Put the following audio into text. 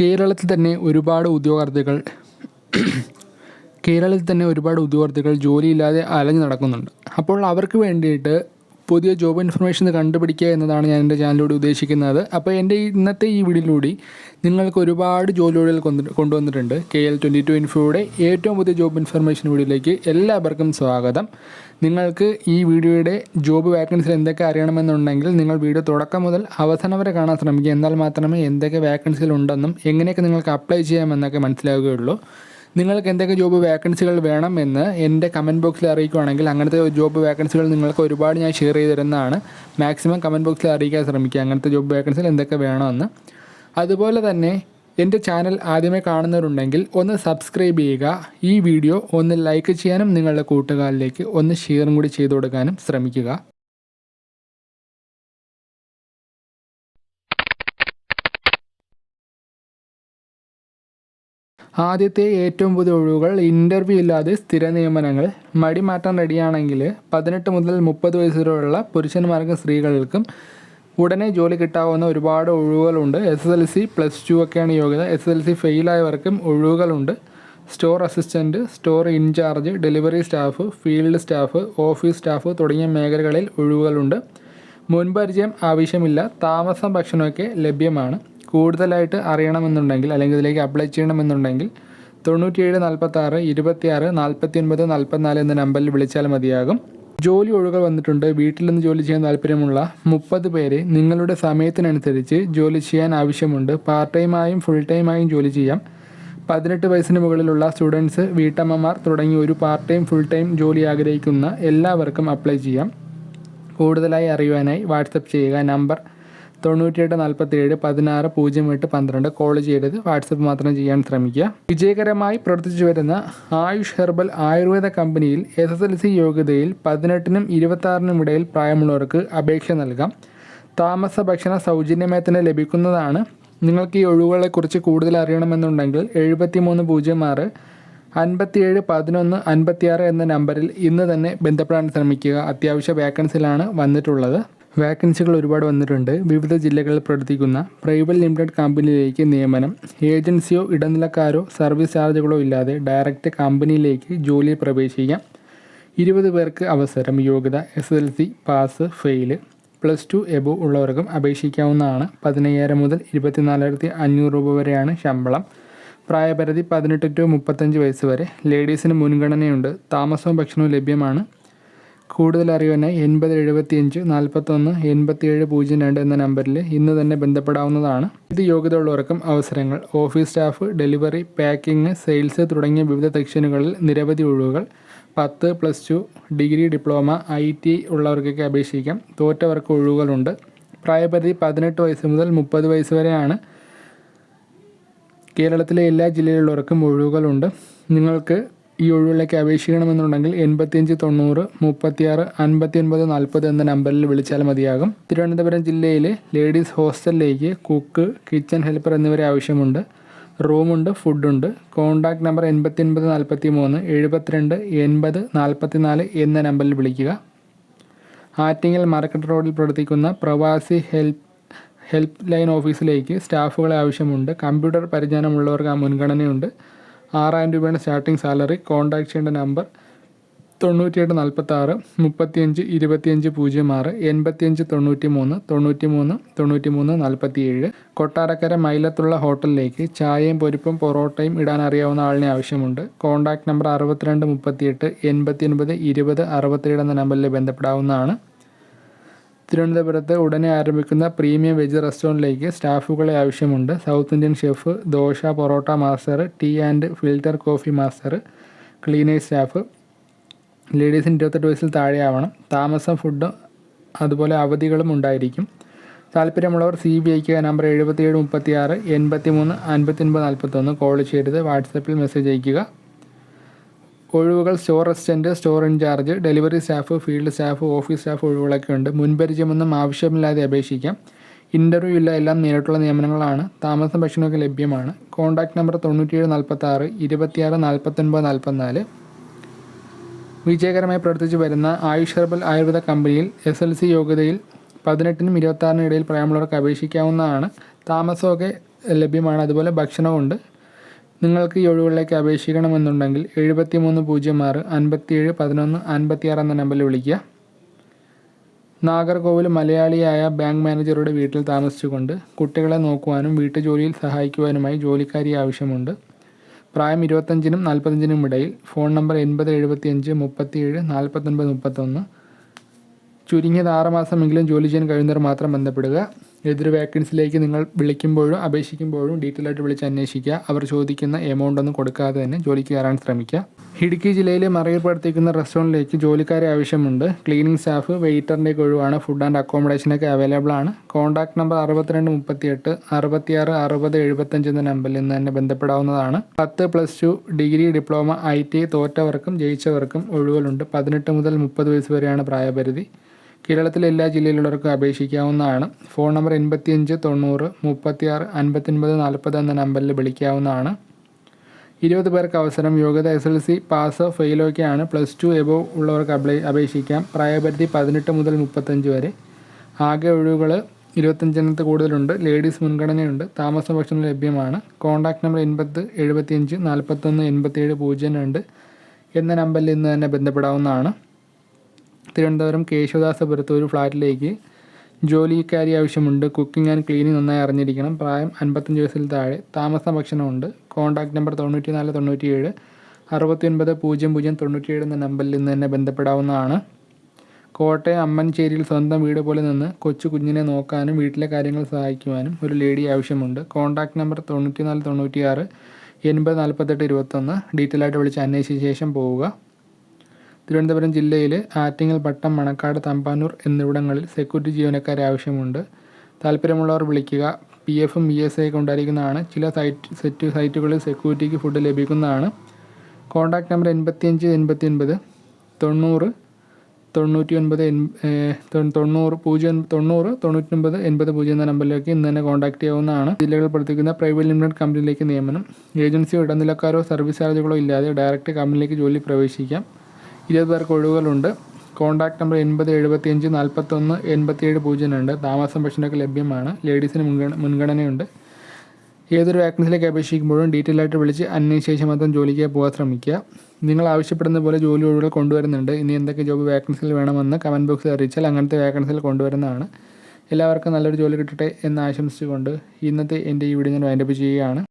കേരളത്തിൽ തന്നെ ഒരുപാട് ഉദ്യോഗാർത്ഥികൾ കേരളത്തിൽ തന്നെ ഒരുപാട് ഉദ്യോഗാർത്ഥികൾ ജോലിയില്ലാതെ അലഞ്ഞു നടക്കുന്നുണ്ട്. അപ്പോൾ അവർക്ക് വേണ്ടിയിട്ട് പുതിയ ജോബ് ഇൻഫർമേഷൻ കണ്ടുപിടിക്കുക എന്നതാണ് ഞാൻ എന്റെ ചാനലിലൂടെ ഉദ്ദേശിക്കുന്നത്. അപ്പോൾ എന്റെ ഇന്നത്തെ ഈ വീഡിയോയിലൂടെ നിങ്ങൾക്ക് ഒരുപാട് കൊണ്ടു കൊണ്ടുവന്നിട്ടുണ്ട്. കെ എൽ ട്വന്റി ടു ഇൻഫോയുടെ ഏറ്റവും പുതിയ ജോബ് ഇൻഫർമേഷൻ വീഡിയോയിലേക്ക് എല്ലാവർക്കും സ്വാഗതം. നിങ്ങൾക്ക് ഈ വീഡിയോയുടെ ജോബ് വാക്കൻസികൾ എന്തൊക്കെ അറിയണമെന്നുണ്ടെങ്കിൽ നിങ്ങൾ വീഡിയോ തുടക്കം മുതൽ അവസാനം വരെ കാണാൻ ശ്രമിക്കുക. എന്നാൽ മാത്രമേ എന്തൊക്കെ വാക്കൻസികൾ ഉണ്ടെന്നും എങ്ങനെയൊക്കെ നിങ്ങൾക്ക് അപ്ലൈ ചെയ്യാമെന്നൊക്കെ മനസ്സിലാവുകയുള്ളൂ. നിങ്ങൾക്ക് എന്തൊക്കെ ജോബ് വേക്കൻസികൾ വേണമെന്ന് എന്റെ കമന്റ് ബോക്സിൽ അറിയിക്കുകയാണെങ്കിൽ അങ്ങനത്തെ ജോബ് വേക്കൻസികൾ നിങ്ങൾക്ക് ഒരുപാട് ഞാൻ ഷെയർ ചെയ്ത് തരുന്നതാണ്. മാക്സിമം കമന്റ് ബോക്സിൽ അറിയിക്കാൻ ശ്രമിക്കുക. അങ്ങനത്തെ ജോബ് വേക്കൻസികൾ എന്തൊക്കെ വേണമെന്ന്. അതുപോലെ തന്നെ എന്റെ ചാനൽ ആദ്യമേ കാണുന്നവരുണ്ടെങ്കിൽ ഒന്ന് സബ്സ്ക്രൈബ് ചെയ്യുക. ഈ വീഡിയോ ഒന്ന് ലൈക്ക് ചെയ്യാനും നിങ്ങളുടെ കൂട്ടുകാരിലേക്ക് ഒന്ന് ഷെയറും കൂടി ചെയ്തു കൊടുക്കാനും ശ്രമിക്കുക. ആദ്യത്തെ ഏറ്റവും പുതിയ ഒഴിവുകൾ ഇന്റർവ്യൂ ഇല്ലാതെ സ്ഥിര നിയമനങ്ങൾ. മടി മാറ്റാൻ റെഡിയാണെങ്കിൽ പതിനെട്ട് മുതൽ മുപ്പത് വയസ്സ് വരെയുള്ള പുരുഷന്മാർക്കും സ്ത്രീകൾക്കും ഉടനെ ജോലി കിട്ടാവുന്ന ഒരുപാട് ഒഴിവുകളുണ്ട്. S S L C plus two ഒക്കെയാണ് യോഗ്യത. എസ് എസ് എൽ സി ഫെയിലായവർക്കും ഒഴിവുകളുണ്ട്. Store assistant store incharge delivery staff field staff office staff തുടങ്ങിയ മേഖലകളിൽ ഒഴിവുകളുണ്ട്. മുൻപരിചയം ആവശ്യമില്ല. താമസം ഭക്ഷണമൊക്കെ ലഭ്യമാണ്. കൂടുതലായിട്ട് അറിയണമെന്നുണ്ടെങ്കിൽ അല്ലെങ്കിൽ ഇതിലേക്ക് അപ്ലൈ ചെയ്യണമെന്നുണ്ടെങ്കിൽ തൊണ്ണൂറ്റിയേഴ് നാൽപ്പത്താറ് ഇരുപത്തിയാറ് നാൽപ്പത്തി ഒൻപത് നാൽപ്പത്തിനാല് എന്ന നമ്പറിൽ വിളിച്ചാൽ മതിയാകും. ജോലി ഒഴുകൾ വന്നിട്ടുണ്ട്. വീട്ടിൽ നിന്ന് ജോലി ചെയ്യാൻ താല്പര്യമുള്ള മുപ്പത് പേരെ നിങ്ങളുടെ സമയത്തിനനുസരിച്ച് ജോലി ചെയ്യാൻ ആവശ്യമുണ്ട്. പാർട്ട് ടൈമായും ഫുൾ ടൈമായും ജോലി ചെയ്യാം. പതിനെട്ട് വയസ്സിന് മുകളിലുള്ള സ്റ്റുഡൻസ് വീട്ടമ്മമാർ തുടങ്ങി ഒരു പാർട്ട് ടൈം ഫുൾ ടൈം ജോലി ആഗ്രഹിക്കുന്ന എല്ലാവർക്കും അപ്ലൈ ചെയ്യാം. കൂടുതലായി അറിയുവാനായി വാട്സപ്പ് ചെയ്യുക. നമ്പർ തൊണ്ണൂറ്റിയെട്ട് നാൽപ്പത്തി ഏഴ് പതിനാറ് പൂജ്യം എട്ട് പന്ത്രണ്ട് കോൾ ചെയ്യരുത്. വാട്സപ്പ് മാത്രം ചെയ്യാൻ ശ്രമിക്കുക. വിജയകരമായി പ്രവർത്തിച്ചു വരുന്ന ആയുഷ് ഹെർബൽ ആയുർവേദ കമ്പനിയിൽ എസ് എസ് എൽ സി യോഗ്യതയിൽ പതിനെട്ടിനും ഇരുപത്താറിനും ഇടയിൽ പ്രായമുള്ളവർക്ക് അപേക്ഷ നൽകാം. താമസ ഭക്ഷണ സൗജന്യമായി തന്നെ ലഭിക്കുന്നതാണ്. നിങ്ങൾക്ക് ഈ ഒഴിവുകളെക്കുറിച്ച് കൂടുതൽ അറിയണമെന്നുണ്ടെങ്കിൽ എഴുപത്തി മൂന്ന് പൂജ്യം ആറ് അൻപത്തിയേഴ് പതിനൊന്ന് അൻപത്തിയാറ് എന്ന നമ്പറിൽ ഇന്ന് തന്നെ ബന്ധപ്പെടാൻ ശ്രമിക്കുക. അത്യാവശ്യ വേക്കൻസിലാണ് വന്നിട്ടുള്ളത്. വാക്കൻസികൾ ഒരുപാട് വന്നിട്ടുണ്ട്. വിവിധ ജില്ലകളിൽ പ്രവർത്തിക്കുന്ന പ്രൈവറ്റ് ലിമിറ്റഡ് കമ്പനിയിലേക്ക് നിയമനം ഏജൻസിയോ ഇടനിലക്കാരോ സർവീസ് ചാർജുകളോ ഇല്ലാതെ ഡയറക്റ്റ് കമ്പനിയിലേക്ക് ജോലിയിൽ പ്രവേശിക്കാം. ഇരുപത് പേർക്ക് അവസരം യോഗ്യത S L C pass fail plus two above ഉള്ളവർക്കും അപേക്ഷിക്കാവുന്നതാണ്. പതിനയ്യായിരം മുതൽ ഇരുപത്തിനാലായിരത്തി അഞ്ഞൂറ് രൂപ വരെയാണ് ശമ്പളം. പ്രായപരിധി പതിനെട്ട് ടു മുപ്പത്തഞ്ച് വയസ്സ് വരെ. ലേഡീസിന് മുൻഗണനയുണ്ട്. താമസവും ഭക്ഷണവും ലഭ്യമാണ്. കൂടുതൽ അറിയുവാനായി എൺപത് എഴുപത്തിയഞ്ച് നാൽപ്പത്തൊന്ന് എൺപത്തിയേഴ് പൂജ്യം രണ്ട് എന്ന നമ്പറിൽ ഇന്ന് തന്നെ ബന്ധപ്പെടാവുന്നതാണ്. ഇത് യോഗ്യത ഉള്ളവർക്കും അവസരങ്ങൾ office staff delivery packing sales തുടങ്ങിയ വിവിധ സെക്ഷനുകളിൽ നിരവധി ഒഴിവുകൾ. പത്ത് plus two degree diploma I T ഉള്ളവർക്കൊക്കെ അപേക്ഷിക്കാം. തോറ്റവർക്ക് ഒഴിവുകളുണ്ട്. പ്രായപരിധി പതിനെട്ട് വയസ്സ് മുതൽ മുപ്പത് വയസ്സ് വരെയാണ്. കേരളത്തിലെ എല്ലാ ജില്ലയിലുള്ളവർക്കും ഒഴിവുകളുണ്ട്. നിങ്ങൾക്ക് ഈ ഒഴിവിലേക്ക് അപേക്ഷിക്കണമെന്നുണ്ടെങ്കിൽ എൺപത്തിയഞ്ച് തൊണ്ണൂറ് മുപ്പത്തിയാറ് അൻപത്തി ഒൻപത് നാൽപ്പത് എന്ന നമ്പറിൽ വിളിച്ചാൽ മതിയാകും. തിരുവനന്തപുരം ജില്ലയിലെ ലേഡീസ് ഹോസ്റ്റലിലേക്ക് കുക്ക് കിച്ചൺ ഹെൽപ്പർ എന്നിവരെ ആവശ്യമുണ്ട്. റൂമുണ്ട് ഫുഡുണ്ട്. കോൺടാക്ട് നമ്പർ എൺപത്തി ഒൻപത് നാൽപ്പത്തി മൂന്ന് എഴുപത്തിരണ്ട് എൺപത് നാൽപ്പത്തി നാല് എന്ന നമ്പറിൽ വിളിക്കുക. ആറ്റിങ്ങൽ മാർക്കറ്റ് റോഡിൽ പ്രവർത്തിക്കുന്ന പ്രവാസി ഹെൽപ്പ് ഹെൽപ്പ് ലൈൻ ഓഫീസിലേക്ക് സ്റ്റാഫുകളെ ആവശ്യമുണ്ട്. കമ്പ്യൂട്ടർ പരിജ്ഞാനമുള്ളവർക്ക് ആ മുൻഗണനയുണ്ട്. ആറായിരം രൂപയാണ് സ്റ്റാർട്ടിംഗ് സാലറി കോൺടാക്ട് ചെയ്യേണ്ട നമ്പർ തൊണ്ണൂറ്റിയെട്ട് നാൽപ്പത്താറ് മുപ്പത്തിയഞ്ച് ഇരുപത്തിയഞ്ച് പൂജ്യം ആറ് എൺപത്തിയഞ്ച് തൊണ്ണൂറ്റി മൂന്ന് തൊണ്ണൂറ്റി മൂന്ന് തൊണ്ണൂറ്റി മൂന്ന് നാൽപ്പത്തി ഏഴ് കൊട്ടാരക്കര മൈലത്തുള്ള ഹോട്ടലിലേക്ക് ചായയും പൊരിപ്പും പൊറോട്ടയും ഇടാൻ അറിയാവുന്ന ആളിനെ ആവശ്യമുണ്ട്. കോൺടാക്ട് നമ്പർ അറുപത്തിരണ്ട് മുപ്പത്തിയെട്ട് എൺപത്തി ഒൻപത് ഇരുപത് അറുപത്തിയേഴ് എന്ന നമ്പറിൽ ബന്ധപ്പെടാവുന്നതാണ്. തിരുവനന്തപുരത്ത് ഉടനെ ആരംഭിക്കുന്ന പ്രീമിയം വെജ് റെസ്റ്റോറന്റിലേക്ക് സ്റ്റാഫുകളെ ആവശ്യമുണ്ട്. South Indian chef dosa parotta master tea and filter coffee master cleaners staff. ലേഡീസിന് ഇരുപത്തെട്ട് വയസ്സിൽ താഴെയാവണം. താമസം ഫുഡും അതുപോലെ അവധികളും ഉണ്ടായിരിക്കും. താല്പര്യമുള്ളവർ സി ബി ഐക്ക് നമ്പർ എഴുപത്തിയേഴ് മുപ്പത്തി ആറ് എൺപത്തി മൂന്ന് അൻപത്തി ഒൻപത് നാൽപ്പത്തൊന്ന് കോൾ ചെയ്തത് വാട്സപ്പിൽ മെസ്സേജ് അയയ്ക്കുക. ഒഴിവുകൾ store assistant store incharge delivery staff field staff office staff ഒഴിവുകളൊക്കെ ഉണ്ട്. മുൻപരിചയമൊന്നും ആവശ്യമില്ലാതെ അപേക്ഷിക്കാം. ഇന്റർവ്യൂ ഇല്ല എല്ലാം നേരിട്ടുള്ള നിയമനങ്ങളാണ്. താമസം ഭക്ഷണമൊക്കെ ലഭ്യമാണ്. കോൺടാക്ട് നമ്പർ തൊണ്ണൂറ്റിയേഴ് നാൽപ്പത്താറ് ഇരുപത്തിയാറ് നാൽപ്പത്തൊൻപത് നാൽപ്പത്തിനാല് വിജയകരമായി പ്രവർത്തിച്ചു വരുന്ന ആയുഷ് ഹെർബൽ ആയുർവേദ കമ്പനിയിൽ എസ് എൽ സി യോഗ്യതയിൽ പതിനെട്ടിനും ഇരുപത്താറിനും ഇടയിൽ പ്രായമുള്ളവർക്ക് അപേക്ഷിക്കാവുന്നതാണ്. താമസമൊക്കെ ലഭ്യമാണ്. അതുപോലെ ഭക്ഷണമുണ്ട് നിങ്ങൾക്ക് ഈ ഒഴിവുകളിലേക്ക് അപേക്ഷിക്കണമെന്നുണ്ടെങ്കിൽ എഴുപത്തി മൂന്ന് പൂജ്യം ആറ് അൻപത്തിയേഴ് പതിനൊന്ന് അൻപത്തിയാറ് എന്ന നമ്പറിൽ വിളിക്കുക. നാഗർകോവിൽ മലയാളിയായ ബാങ്ക് മാനേജറുടെ വീട്ടിൽ താമസിച്ചുകൊണ്ട് കുട്ടികളെ നോക്കുവാനും വീട്ടുജോലിയിൽ സഹായിക്കുവാനുമായി ജോലിക്കാരി ആവശ്യമുണ്ട്. പ്രായം ഇരുപത്തഞ്ചിനും നാൽപ്പത്തഞ്ചിനും ഇടയിൽ ഫോൺ നമ്പർ എൺപത് എഴുപത്തിയഞ്ച് മുപ്പത്തിയേഴ് നാൽപ്പത്തൊൻപത് മുപ്പത്തൊന്ന്. ചുരുങ്ങിയത് ആറ് മാസമെങ്കിലും ജോലി ചെയ്യാൻ കഴിയുന്നവർ മാത്രം ബന്ധപ്പെടുക. ഏതൊരു വേക്കൻസിയിലേക്ക് നിങ്ങൾ വിളിക്കുമ്പോഴും അപേക്ഷിക്കുമ്പോഴും ഡീറ്റെയിൽ ആയിട്ട് വിളിച്ച് അന്വേഷിക്കുക. അവർ ചോദിക്കുന്ന എമൗണ്ട് ഒന്നും കൊടുക്കാതെ തന്നെ ജോലിക്ക് കയറാൻ ശ്രമിക്കുക. ഇടുക്കി ജില്ലയിലെ മറയൂർ പ്രവർത്തിക്കുന്ന റെസ്റ്റോറന്റിലേക്ക് ജോലിക്കാരെ ആവശ്യമുണ്ട്. ക്ലീനിങ് സ്റ്റാഫ് വെയിറ്ററിന്റെ ഒഴിവാണ്. ഫുഡ് ആൻഡ് അക്കോമഡേഷനൊക്കെ അവൈലബിൾ ആണ്. കോൺടാക്ട് നമ്പർ അറുപത്തിരണ്ട് മുപ്പത്തിയെട്ട് അറുപത്തിയാറ് അറുപത് എഴുപത്തഞ്ച് എന്ന നമ്പറിൽ നിന്ന് തന്നെ ബന്ധപ്പെടാവുന്നതാണ്. പത്ത് plus two degree diploma I T തോറ്റവർക്കും ജയിച്ചവർക്കും ഒഴിവുകളുണ്ട്. പതിനെട്ട് മുതൽ മുപ്പത് വയസ്സ് വരെയാണ് പ്രായപരിധി. കേരളത്തിലെ എല്ലാ ജില്ലയിലുള്ളവർക്ക് അപേക്ഷിക്കാവുന്നതാണ്. ഫോൺ നമ്പർ എൺപത്തിയഞ്ച് തൊണ്ണൂറ് മുപ്പത്തിയാറ് അൻപത്തൊൻപത് നാൽപ്പത് എന്ന നമ്പറിൽ വിളിക്കാവുന്നതാണ്. ഇരുപത് പേർക്ക് അവസരം യോഗ്യത എസ് എൽ സി പാസ് ഫെയിലോ ഒക്കെയാണ്. പ്ലസ് ടു എബോ ഉള്ളവർക്ക് അപ്ലൈ അപേക്ഷിക്കാം. പ്രായപരിധി പതിനെട്ട് മുതൽ മുപ്പത്തഞ്ച് വരെ. ആകെ ഒഴിവുകൾ ഇരുപത്തഞ്ചിനകത്ത് കൂടുതലുണ്ട്. ലേഡീസ് മുൻഗണനയുണ്ട്. താമസ ഭക്ഷണം ലഭ്യമാണ്. കോൺടാക്ട് നമ്പർ എൺപത് എഴുപത്തിയഞ്ച് നാൽപ്പത്തൊന്ന് എൺപത്തിയേഴ് പൂജ്യം രണ്ട് എന്ന നമ്പറിൽ ഇന്ന് തന്നെ ബന്ധപ്പെടാവുന്നതാണ്. തിരുവനന്തപുരം കേശവദാസപുരത്ത് ഒരു ഫ്ലാറ്റിലേക്ക് ജോലിക്കാരി ആവശ്യമുണ്ട്. കുക്കിംഗ് ആൻഡ് ക്ലീനിങ് നന്നായി അറിഞ്ഞിരിക്കണം. പ്രായം അൻപത്തഞ്ച് വയസ്സിൽ താഴെ. താമസ ഭക്ഷണമുണ്ട്. കോൺടാക്ട് നമ്പർ തൊണ്ണൂറ്റി നാല് തൊണ്ണൂറ്റിയേഴ്. അറുപത്തി ഒൻപത് പൂജ്യം പൂജ്യം തൊണ്ണൂറ്റിയേഴ് എന്ന നമ്പറിൽ നിന്ന് തന്നെ ബന്ധപ്പെടാവുന്നതാണ്. കോട്ടയം അമ്മൻചേരിയിൽ സ്വന്തം വീട് പോലെ നിന്ന് കൊച്ചു കുഞ്ഞിനെ നോക്കാനും വീട്ടിലെ കാര്യങ്ങൾ സഹായിക്കുവാനും ഒരു ലേഡി ആവശ്യമുണ്ട്. കോൺടാക്ട് നമ്പർ തൊണ്ണൂറ്റി നാല് തൊണ്ണൂറ്റിയാറ് എൺപത് നാൽപ്പത്തെട്ട് ഇരുപത്തൊന്ന്. ഡീറ്റെയിൽ ആയിട്ട് വിളിച്ച് അന്വേഷിച്ച ശേഷം പോവുക. തിരുവനന്തപുരം ജില്ലയിൽ ആറ്റിങ്ങൽ പട്ടം മണക്കാട് തമ്പാനൂർ എന്നിവിടങ്ങളിൽ സെക്യൂരിറ്റി ജീവനക്കാരെ ആവശ്യമുണ്ട്. താല്പര്യമുള്ളവർ വിളിക്കുക. പി എഫും ഇ എസ് ഐ ഉണ്ടായിരിക്കുന്നതാണ്. ചില സൈറ്റ് സെറ്റ് സൈറ്റുകളിൽ സെക്യൂരിറ്റിക്ക് ഫുഡ് ലഭിക്കുന്നതാണ്. കോൺടാക്റ്റ് നമ്പർ എൺപത്തിയഞ്ച് എൺപത്തി ഒൻപത് തൊണ്ണൂറ് തൊണ്ണൂറ്റി ഒൻപത് തൊണ്ണൂറ് പൂജ്യം തൊണ്ണൂറ് തൊണ്ണൂറ്റൊൻപത് എൺപത് പൂജ്യം എന്ന നമ്പറിലേക്ക് ഇന്ന് തന്നെ കോൺടാക്ട് ചെയ്യാവുന്നതാണ്. ജില്ലകൾ പ്രവർത്തിക്കുന്ന പ്രൈവറ്റ് ലിമിറ്റഡ് കമ്പനിയിലേക്ക് നിയമനം. ഏജൻസിയോ ഇടനിലക്കാരോ സർവീസ് ചാർജുകളോ ഇല്ലാതെ ഡയറക്റ്റ് കമ്പനിയിലേക്ക് ജോലി പ്രവേശിക്കാം. ഇരുപത് പേർക്ക് ഒഴിവുകളുണ്ട്. കോൺടാക്ട് നമ്പർ എൺപത് എഴുപത്തിയഞ്ച് നാൽപ്പത്തൊന്ന് എൺപത്തിയേഴ് പൂജ്യം രണ്ട് താമസം ഭക്ഷണമൊക്കെ ലഭ്യമാണ്. ലേഡീസിന് മുൻഗണ മുൻഗണനയുണ്ട്. ഏതൊരു വാക്കൻസിലേക്ക് അപേക്ഷിക്കുമ്പോഴും ഡീറ്റെയിൽ ആയിട്ട് വിളിച്ച് അന്വേഷിച്ച ശേഷം മാത്രം ജോലിക്ക് പോകാൻ ശ്രമിക്കുക. നിങ്ങൾ ആവശ്യപ്പെടുന്ന പോലെ ജോലി ഒഴിവുകൾ കൊണ്ടുവരുന്നുണ്ട്. ഇനി എന്തൊക്കെ ജോബ് വാക്കൻസികൾ വേണമെന്ന് കമന്റ് ബോക്സിൽ അറിയിച്ചാൽ അങ്ങനത്തെ വാക്കൻസികൾ കൊണ്ടുവരുന്നതാണ്. എല്ലാവർക്കും നല്ലൊരു ജോലി കിട്ടട്ടെ എന്ന് ആശംസിച്ചുകൊണ്ട് ഇന്നത്തെ എന്റെ ഈ വീഡിയോ ഞാൻ വൈൻഡപ്പ് ചെയ്യുകയാണ്.